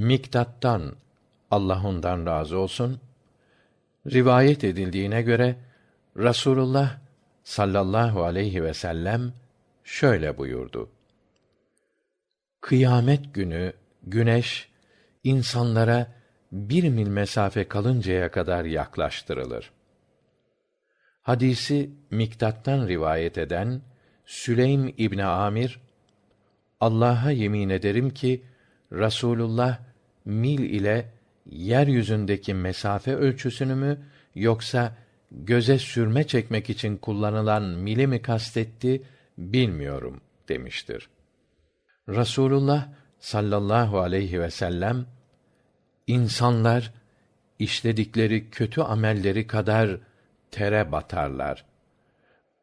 Miktat'tan Allah ondan razı olsun rivayet edildiğine göre Rasulullah sallallahu aleyhi ve sellem şöyle buyurdu. Kıyamet günü güneş insanlara bir mil mesafe kalıncaya kadar yaklaştırılır. Hadisi Miktat'tan rivayet eden Süleym İbni Amir Allah'a yemin ederim ki Rasulullah mil ile yeryüzündeki mesafe ölçüsünü mü yoksa göze sürme çekmek için kullanılan mili mi kastetti bilmiyorum demiştir. Rasulullah sallallahu aleyhi ve sellem insanlar işledikleri kötü amelleri kadar tere batarlar.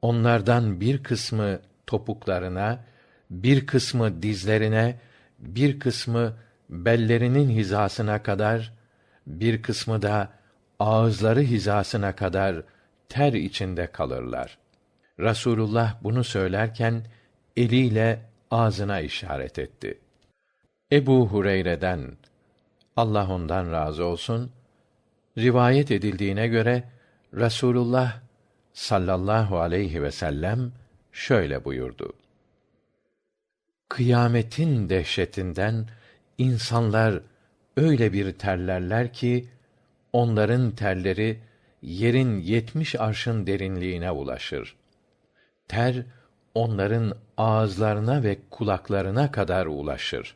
Onlardan bir kısmı topuklarına, bir kısmı dizlerine, bir kısmı bellerinin hizasına kadar, bir kısmı da ağızları hizasına kadar ter içinde kalırlar. Rasulullah bunu söylerken eliyle ağzına işaret etti. Ebu Hureyre'den Allah ondan razı olsun rivayet edildiğine göre Rasulullah sallallahu aleyhi ve sellem şöyle buyurdu. Kıyametin dehşetinden insanlar öyle bir terlerler ki onların terleri yerin yetmiş arşın derinliğine ulaşır. Ter onların ağızlarına ve kulaklarına kadar ulaşır.